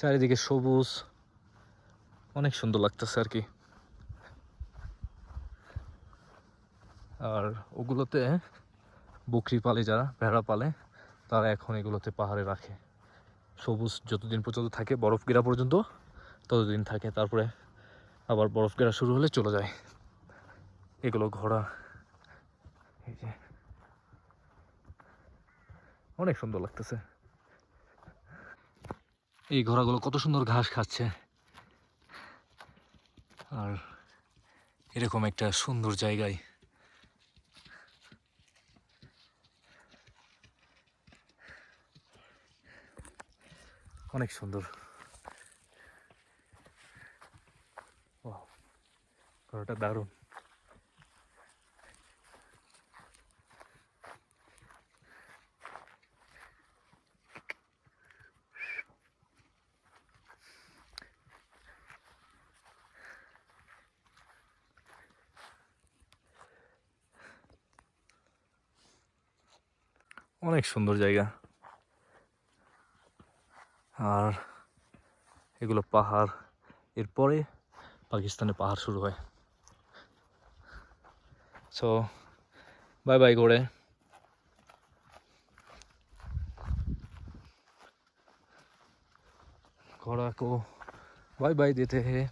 চারিদিকে সবুজ। অনেক সুন্দর লাগতেছে আর কি। আর ওগুলোতে বকরি পালে যারা, ভেড়া পালে, তারা এখন এগুলোতে পাহাড়ে রাখে। সবুজ যতদিন পর্যন্ত থাকে, বরফ গেরা পর্যন্ত ততদিন থাকে। তারপরে আবার বরফ গেরা শুরু হলে চলে যায়। এগুলো ঘোড়া। অনেক সুন্দর লাগতেছে। এই ঘোড়াগুলো কত সুন্দর ঘাস খাচ্ছে। আর এরকম একটা সুন্দর জায়গায় অনেক সুন্দর। ঘোড়াটা দারুণ। অনেক সুন্দর জায়গা আর এগুলো পাহাড় এরপরে পাকিস্তানে পাহাড় শুরু হয় সো बाय बाय घोड़े घोड़ा को बाय बाय देते हैं